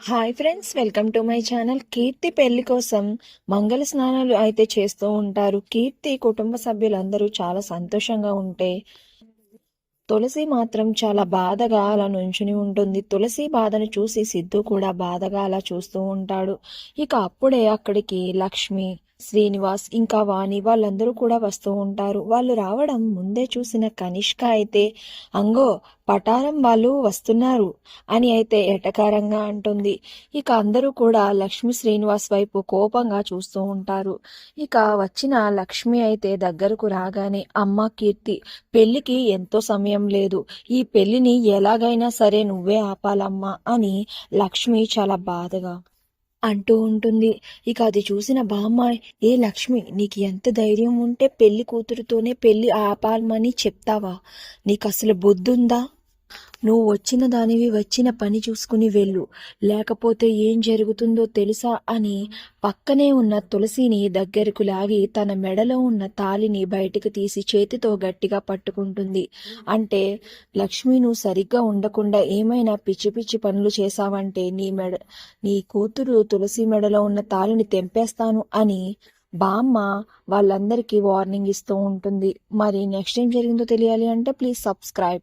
Hi friends welcome to my channel Keerthi పెళ్ళి కోసం. మంగళ స్నానాలు అయితే చేస్తూ ఉంటారు. కీర్తి కుటుంబ సభ్యులందరూ చాలా సంతోషంగా ఉంటే తులసి మాత్రం చాలా బాధగా అలా నుంచుని ఉంటుంది. తులసి బాధను చూసి సిద్ధు కూడా బాధగా అలా చూస్తూ ఉంటాడు. ఇక అప్పుడే అక్కడికి లక్ష్మి శ్రీనివాస్ ఇంకా వాణి వాళ్ళందరూ కూడా వస్తూ ఉంటారు. వాళ్ళు రావడం ముందే చూసిన కనిష్క అయితే అంగో పటారం వాళ్ళు వస్తున్నారు అని అయితే ఎటకారంగా అంటుంది. ఇక అందరూ కూడా లక్ష్మి శ్రీనివాస్ వైపు కోపంగా చూస్తూ ఉంటారు. ఇక వచ్చిన లక్ష్మి అయితే దగ్గరకు రాగానే అమ్మ కీర్తి పెళ్ళికి ఎంతో సమయం లేదు. ఈ పెళ్ళిని ఎలాగైనా సరే నువ్వే ఆపాలమ్మా అని లక్ష్మి చాలా బాధగా అంటూ ఉంటుంది. ఇక అది చూసిన బామ్మ ఏ లక్ష్మి నీకు ఎంత ధైర్యం ఉంటే పెళ్ళి కూతురుతోనే పెళ్ళి ఆపాలమని చెప్తావా? నీకు అసలు బుద్ధుందా నువ్వు వచ్చిన దానివి వచ్చిన పని చూసుకుని వెళ్ళు. లేకపోతే ఏం జరుగుతుందో తెలుసా అని పక్కనే ఉన్న తులసిని దగ్గరకు లాగి తన మెడలో ఉన్న తాలిని బయటికి తీసి చేతితో గట్టిగా పట్టుకుంటుంది. అంటే లక్ష్మి నువ్వు సరిగ్గా ఉండకుండా ఏమైనా పిచ్చి పిచ్చి పనులు చేశావంటే నీ మెడ నీ కూతురు తులసి మెడలో ఉన్న తాలిని తెంపేస్తాను అని బామ్మ వాళ్ళందరికీ వార్నింగ్ ఇస్తూ ఉంటుంది. మరి నెక్స్ట్ ఏం జరిగిందో తెలియాలి అంటే ప్లీజ్ సబ్స్క్రైబ్.